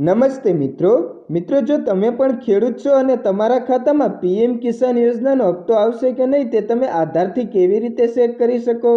નમસ્તે મિત્રો. મિત્રો, જો તમે પણ ખેડૂત છો અને તમારા ખાતામાં પીએમ કિસાન યોજનાનો હપ્તો આવશે કે નહીં તે તમે આધારથી કેવી રીતે ચેક કરી શકો?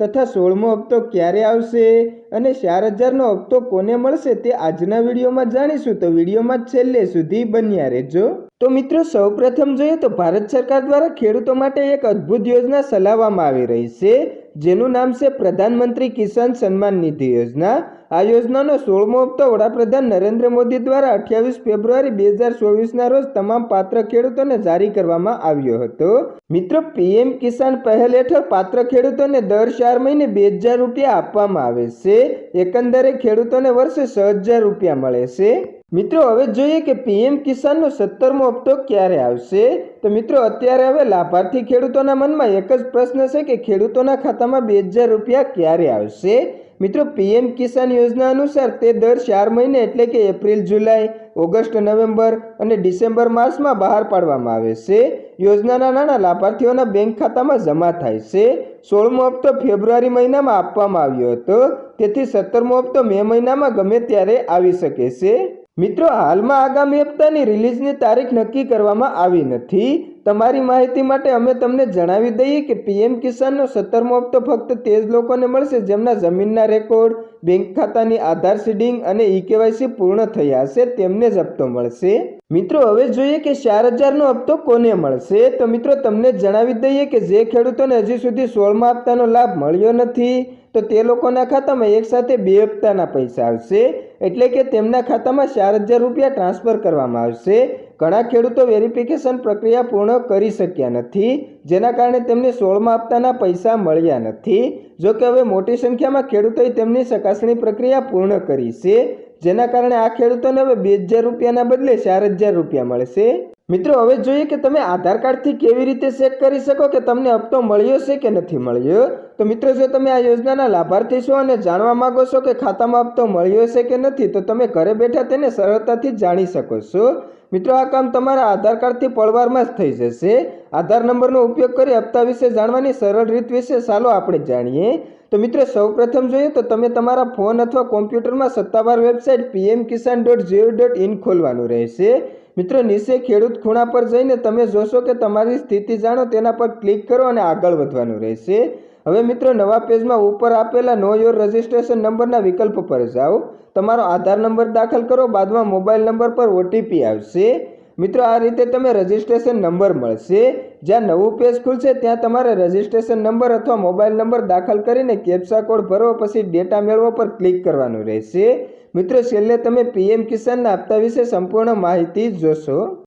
તથા સોળમો હપ્તો ક્યારે આવશે? અને ચાર હજારનો હપ્તો કોને મળશે તે આજના વિડીયોમાં જાણીશું. તો વિડીયોમાં છેલ્લે સુધી બન્યા રહેજો. તો મિત્રો, સૌપ્રથમ જોઈએ તો ભારત સરકાર દ્વારા ખેડૂતો માટે એક અદ્ભુત યોજના ચલાવવામાં આવી રહી છે. જેનું નામ છે પ્રધાનમંત્રી કિસાન સન્માન નિધિ યોજના. આ યોજનાનો સોળમો હપ્તો વડાપ્રધાન નરેન્દ્ર મોદી દ્વારા અઠ્યાવીસ ફેબ્રુઆરી બે હજાર ચોવીસના રોજ તમામ પાત્ર ખેડૂતોને જારી કરવામાં આવ્યો હતો. મિત્રો, પીએમ કિસાન પહેલ હેઠળ પાત્ર ખેડૂતોને દર ચાર મહિને બે હજાર રૂપિયા આપવામાં આવે છે. એકંદરે ખેડૂતોને વર્ષે છ હજાર રૂપિયા મળે છે. મિત્રો, હવે જોઈએ કે પીએમ કિસાનનો સત્તરમો હપ્તો ક્યારે આવશે? તો મિત્રો, અત્યારે હવે લાભાર્થી ખેડૂતોના મનમાં એક જ પ્રશ્ન છે કે ખેડૂતોના ખાતામાં બે હજાર રૂપિયા ક્યારે આવશે? મિત્રો, પીએમ કિસાન યોજના અનુસાર તે દર ચાર મહિને એટલે કે એપ્રિલ, જુલાઈ, ઓગસ્ટ, નવેમ્બર અને ડિસેમ્બર માસમાં બહાર પાડવામાં આવે છે. યોજનાના નાણાં લાભાર્થીઓના બેંક ખાતામાં જમા થાય છે. સોળમો હપ્તો ફેબ્રુઆરી મહિનામાં આપવામાં આવ્યો હતો. તેથી સત્તરમો હપ્તો મે મહિનામાં ગમે ત્યારે આવી શકે છે. મિત્રો, હાલમાં આગામી હપ્તાની રિલીઝની તારીખ નક્કી કરવામાં આવી નથી. તમારી માહિતી માટે અમે તમને જણાવી દઈએ કે પીએમ કિસાનનો સત્તરમો હપ્તો ફક્ત તે જ લોકોને મળશે જેમના જમીનના રેકોર્ડ, બેંક ખાતાની આધાર સીડિંગ અને ઈ કેવાયસી પૂર્ણ થયા હશે, તેમને જ હપ્તો મળશે. મિત્રો, હવે જોઈએ કે ચાર હજારનો હપ્તો કોને મળશે? તો મિત્રો, તમને જણાવી દઈએ કે જે ખેડૂતોને હજી સુધી સોળમા હપ્તાનો લાભ મળ્યો નથી. તો તે લોકોના ખાતામાં એકસાથે બે હપ્તાના પૈસા આવશે, એટલે કે તેમના ખાતામાં ચાર હજાર રૂપિયા ટ્રાન્સફર કરવામાં આવશે. ઘણા ખેડૂતો વેરિફિકેશન પ્રક્રિયા પૂર્ણ કરી શક્યા નથી, જેના કારણે તેમને સોળમા હપ્તાના પૈસા મળ્યા નથી. જો કે હવે મોટી સંખ્યામાં ખેડૂતોએ તેમની ચકાસણી પ્રક્રિયા પૂર્ણ કરી છે, જેના કારણે આ ખેડૂતોને હવે બે હજાર રૂપિયાના બદલે ચાર હજાર રૂપિયા મળશે. મિત્રો, હવે જોઈએ કે તમે આધાર કાર્ડથી કેવી રીતે ચેક કરી શકો કે તમને હપ્તો મળ્યો છે કે નથી મળ્યો? તો મિત્રો, જો તમે આ યોજનાના લાભાર્થી છો અને જાણવા માંગો છો કે ખાતામાં હપ્તો મળ્યો છે કે નથી, તો તમે ઘરે બેઠા તેને સરળતાથી જાણી શકો છો. મિત્રો, આ કામ તમારા આધાર કાર્ડથી પળવારમાં જ થઈ જશે. આધાર નંબરનો ઉપયોગ કરી હપ્તા વિશે જાણવાની સરળ રીત વિશે ચાલો આપણે જાણીએ. તો મિત્રો, સૌપ્રથમ જોઈએ તો તમે તમારા ફોન અથવા કોમ્પ્યુટરમાં સત્તાવાર website PM Kisan dot gov dot in ખોલવાનું રહેશે. મિત્રો, નીચે ખેડૂત ખૂણા પર જઈને તમે જોશો કે તમારી સ્થિતિ જાણો, તેના પર ક્લિક કરો અને આગળ વધવાનું રહેશે. હવે મિત્રો, નવા પેજમાં ઉપર આપેલા નો યોર રજિસ્ટ્રેશન નંબરના વિકલ્પ પર જાઓ. તમારો આધાર નંબર દાખલ કરો, બાદમાં મોબાઈલ નંબર પર ઓટીપી આવશે. મિત્રો, આ રીતે તમે રજિસ્ટ્રેશન નંબર મળશે. જ્યાં નવું પેજ ખુલશે, ત્યાં તમારે રજિસ્ટ્રેશન નંબર અથવા મોબાઈલ નંબર દાખલ કરીને કેપ્સા કોડ ભરો પછી ડેટા મેળવો પર ક્લિક કરવાનું રહેશે. મિત્રો, છેલ્લે તમે પીએમ કિસાનના આપતા વિશે સંપૂર્ણ માહિતી જોશો.